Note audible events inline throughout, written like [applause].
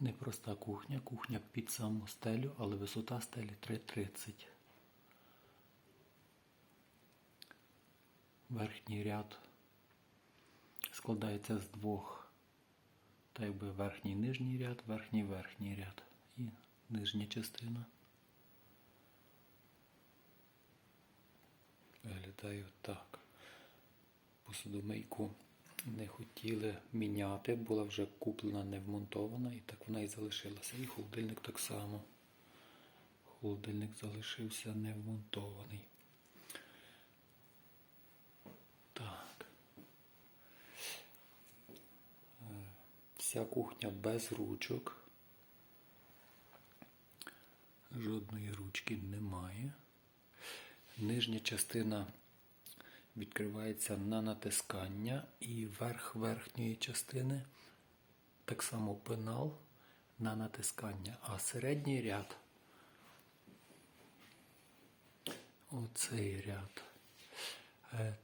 Непроста кухня, кухня під саму стелю, але висота стелі 3,30. Верхній ряд складається з двох, так якби верхній нижній ряд, верхній верхній ряд і нижня частина. Виглядає так. Посудомийку не хотіли міняти, була вже куплена, не вмонтована, і так вона і залишилася. І холодильник так само. Холодильник залишився не вмонтований. Так. Е, Вся кухня без ручок. Жодної ручки немає. Нижня частина відкривається на натискання і верх верхньої частини так само пенал на натискання, а середній ряд оцей ряд. е,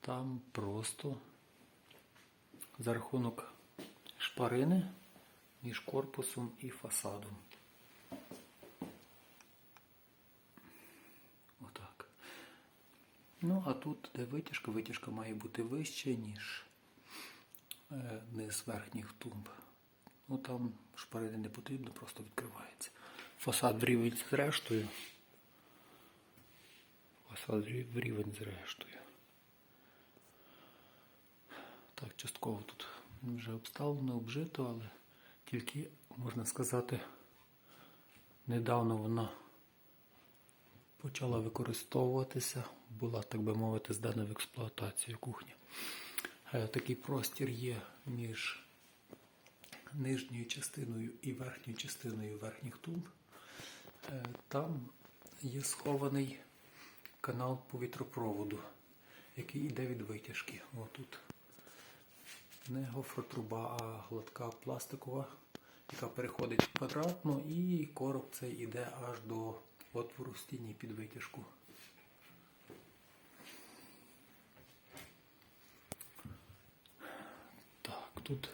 Там просто за рахунок шпарини між корпусом і фасадом. Ну, а тут, де витяжка, витяжка має бути вище, ніж е, низ верхніх тумб. Ну там шпарини не потрібно, просто відкривається. Фасад рівень з рештою. Фасад рі- рівень з рештою. Так, частково тут вже обставлено, обжито, але тільки, можна сказати, недавно вона почала використовуватися, була, так би мовити, здана в експлуатацію кухня. Е, Такий простір є між нижньою частиною і верхньою частиною верхніх тумб. Е, Там є схований канал повітропроводу, який йде від витяжки. Отут. Не гофротруба, а гладка пластикова, яка переходить в квадратну, і короб цей іде аж до отвору в стіні під витяжку. Так, тут,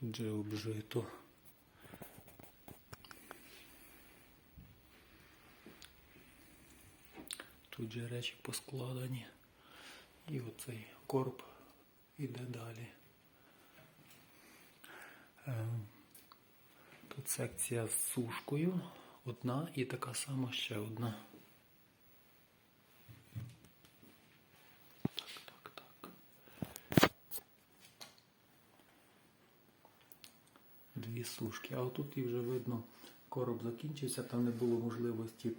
тут же обжито. Тут же речі поскладені. І оцей короб іде далі. Тут секція з сушкою. Одна і така сама ще одна. Так, так, так. Дві сушки. А отут і вже видно, короб закінчився, там не було можливості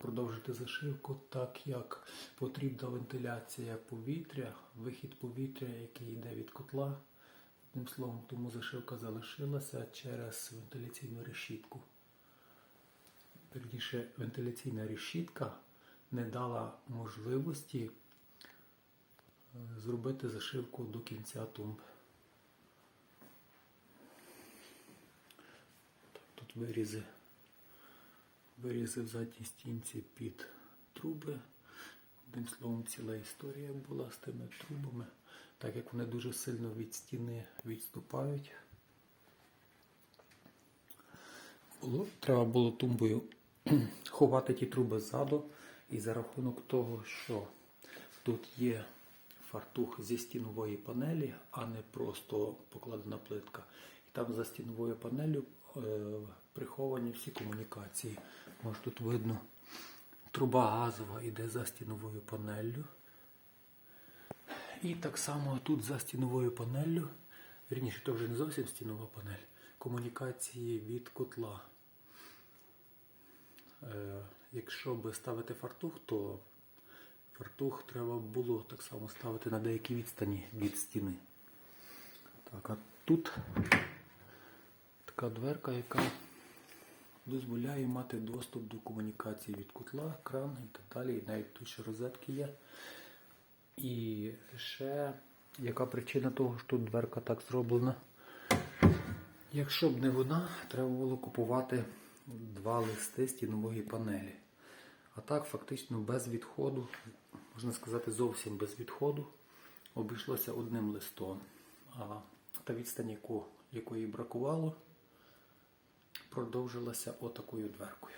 продовжити зашивку, так як потрібна вентиляція повітря, вихід повітря, який йде від котла. Одним словом, тому зашивка залишилася через вентиляційну решітку. Верніше, вентиляційна решітка не дала можливості е, зробити зашивку до кінця тумб. Тут вирізи, вирізи в задній стінці під труби. Одним словом, ціла історія була з тими трубами, так як вони дуже сильно від стіни відступають. Було, треба було тумбою [clears throat] ховати ті труби ззаду, і за рахунок того, що тут є фартух зі стінової панелі, а не просто покладена плитка. І там за стіновою панелю е, приховані всі комунікації. Може тут видно, труба газова йде за стіновою панеллю. І так само тут за стіновою панеллю, вірніше, то вже не зовсім стінова панель, комунікації від котла. Е, якщо би ставити фартух, то фартух треба було так само ставити на деякій відстані від стіни. Так, а тут така дверка, яка дозволяє мати доступ до комунікації від котла, кран і так далі. І навіть тут ще розетки є. І ще яка причина того, що тут дверка так зроблена? Якщо б не вона, треба було купувати два листи стінової панелі. А так, фактично без відходу, можна сказати, зовсім без відходу, обійшлося одним листом. А та відстань, яку, якої бракувало, продовжилася отакою дверкою.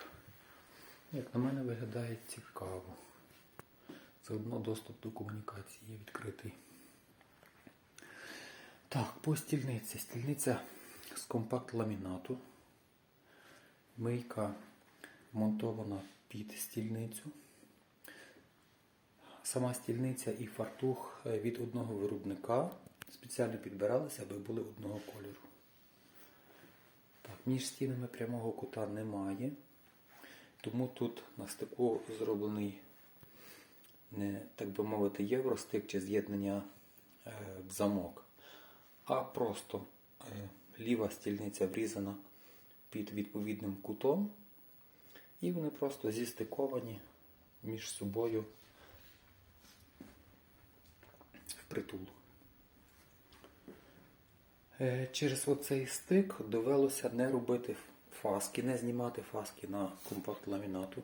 Як на мене виглядає цікаво. Заодно доступ до комунікації є відкритий. Так, по стільниці. Стільниця з компакт ламінату. Мийка монтована під стільницю. Сама стільниця і фартух е, від одного виробника спеціально підбиралися, аби були одного кольору. Так, між стінами прямого кута немає, тому тут на стику зроблений, не так би мовити, євростик чи з'єднання е, в замок, а просто е, ліва стільниця врізана під відповідним кутом, і вони просто зістиковані між собою впритул. Е, Через оцей стик довелося не робити фаски, не знімати фаски на компакт ламінату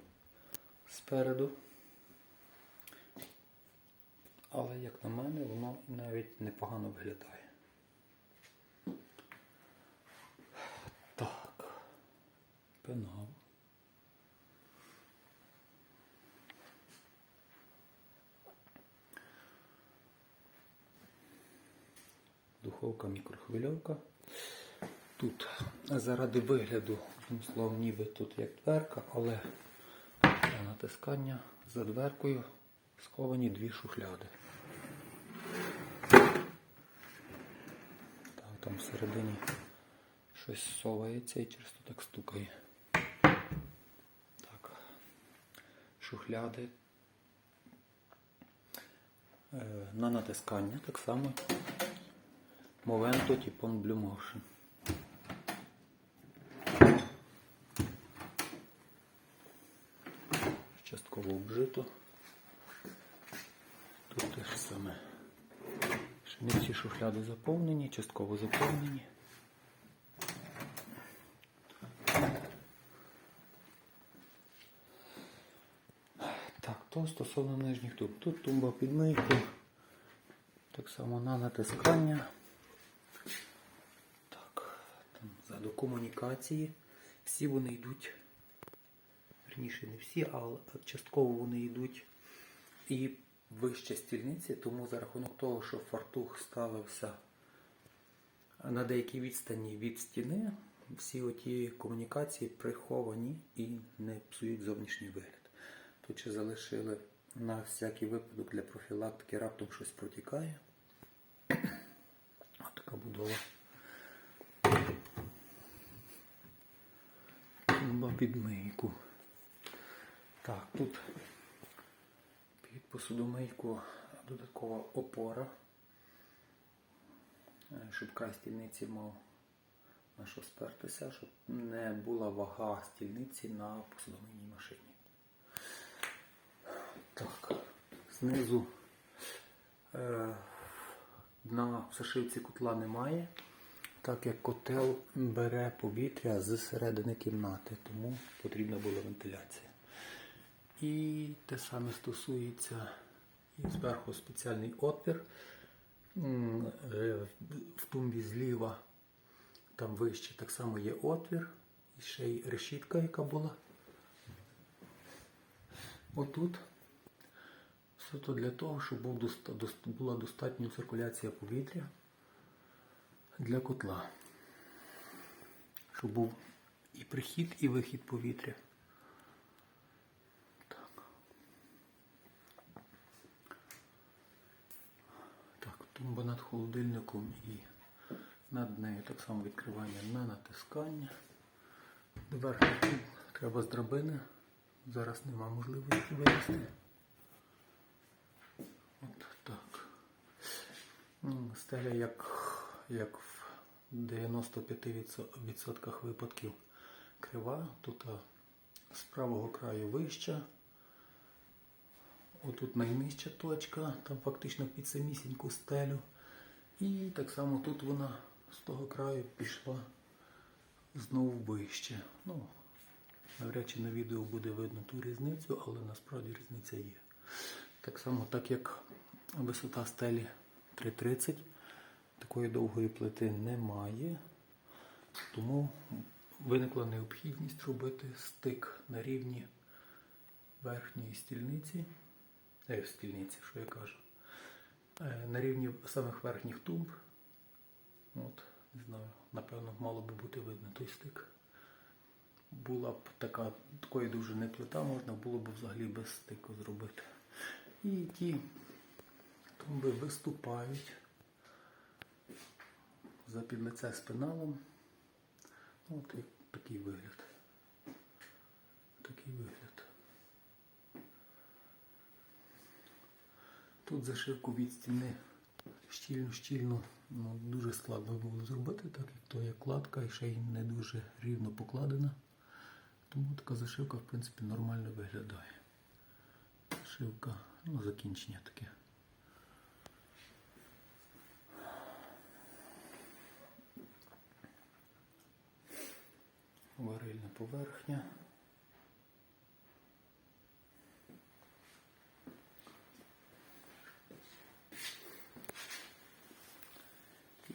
спереду. Але, як на мене, воно навіть непогано виглядає. Так. Пенал. Духовка мікрохвильовка. Тут заради вигляду, одним словом, ніби тут як дверка, але для натискання за дверкою сховані дві шухляди. Так, там всередині щось совається і через то так стукає. Так. Шухляди. Е, На натискання так само. Movento Tipon Blue Motion. Частково обжито. Тут те ж саме. Ще не всі шухляди заповнені, частково заповнені. Так, то стосовно нижніх туб. Тут тумба під. Так само на натискання. Так, там ззаду комунікації. Всі вони йдуть. Верніше не всі, але частково вони йдуть і вище стільниці, тому за рахунок того, що фартух ставився на деякій відстані від стіни, всі оті комунікації приховані і не псують зовнішній вигляд. Тут ще залишили на всякий випадок для профілактики раптом щось протікає. Ось така будова. Під мийку. Так, тут посудомийку додаткова опора, е, щоб край стільниці мав на що спертися, щоб не була вага стільниці на посудомийній машині. Так, знизу е, дна в сашивці котла немає, так як котел бере повітря з середини кімнати, тому потрібна була вентиляція. І те саме стосується і зверху спеціальний отвір. Е, В тумбі зліва, там вище так само є отвір. І ще й решітка, яка була. Отут. Суто для того, щоб була достатня циркуляція повітря для котла. Щоб був і прихід, і вихід повітря. Так. Так, тумба над холодильником і над нею так само відкривання на натискання. Дверка тут треба з драбини. Зараз нема можливості вилізти. От так. Стеля як, як в 95% випадків крива. Тут з правого краю вища. Отут найнижча точка, там фактично під самісіньку стелю. І так само тут вона з того краю пішла знову вище. Ну, навряд чи на відео буде видно ту різницю, але насправді різниця є. Так само, так як висота стелі 3,30, такої довгої плити немає, тому виникла необхідність робити стик на рівні верхньої стільниці, е, стільниці, що я кажу, е, на рівні самих верхніх тумб. От, не знаю, напевно, мало би бути видно той стик. Була б така такої дуже не плита, можна було б взагалі без стику зробити. І ті тумби виступають за підлице з пеналом. От такий вигляд. Такий вигляд. Тут зашивку від стіни щільно-щільно ну, дуже складно було зробити, так як то є кладка і ще й не дуже рівно покладена. Тому така зашивка, в принципі, нормально виглядає. Зашивка, ну, закінчення таке. Варильна поверхня.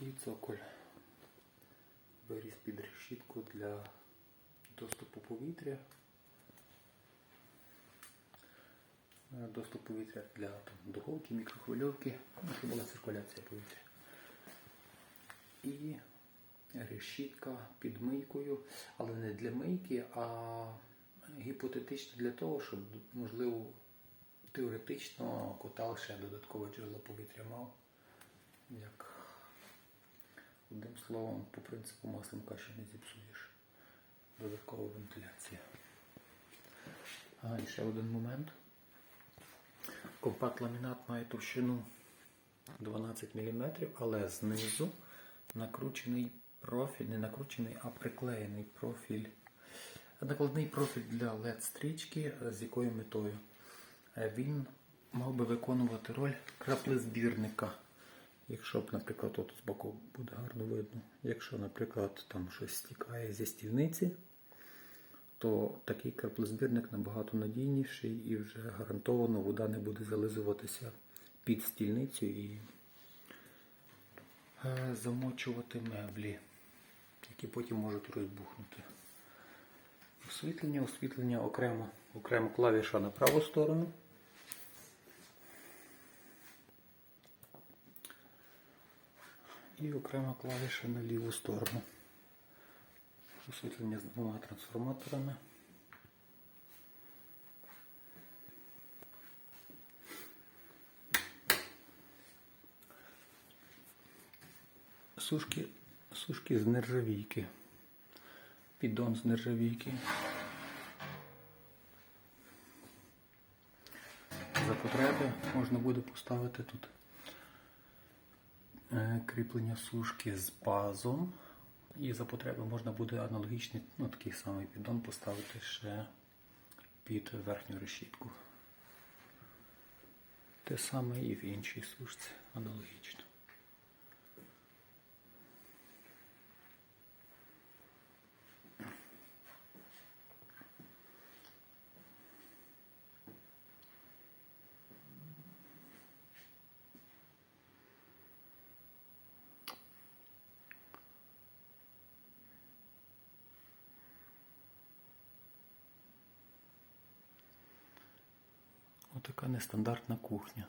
І цоколь. Виріз під решітку для доступу повітря. Е, Доступ повітря для там, духовки, мікрохвильовки, ну, щоб була циркуляція повітря. І решітка під мийкою, але не для мийки, а гіпотетично для того, щоб, можливо, теоретично котел ще додаткове джерело повітря мав. Як одним словом, по принципу маслом каші не зіпсуєш. Додаткова вентиляція. А, і ще один момент. Компакт-ламінат має товщину 12 мм, але знизу накручений профіль, не накручений, а приклеєний профіль. Накладний профіль для LED-стрічки, з якою метою. Е, Він мав би виконувати роль краплезбірника. Якщо б, наприклад, от з боку буде гарно видно, якщо, наприклад, там щось стікає зі стільниці, то такий краплезбірник набагато надійніший і вже гарантовано вода не буде зализуватися під стільницю і е, замочувати меблі, які потім можуть розбухнути. Освітлення, освітлення окремо, окремо клавіша на праву сторону. І окрема клавіша на ліву сторону. Освітлення з двома трансформаторами. Сушки, сушки з нержавійки. Піддон з нержавійки. За потреби можна буде поставити тут кріплення сушки з базом. І за потреби можна буде аналогічний, ну такий самий піддон поставити ще під верхню решітку. Те саме і в іншій сушці аналогічно. Отака нестандартна кухня.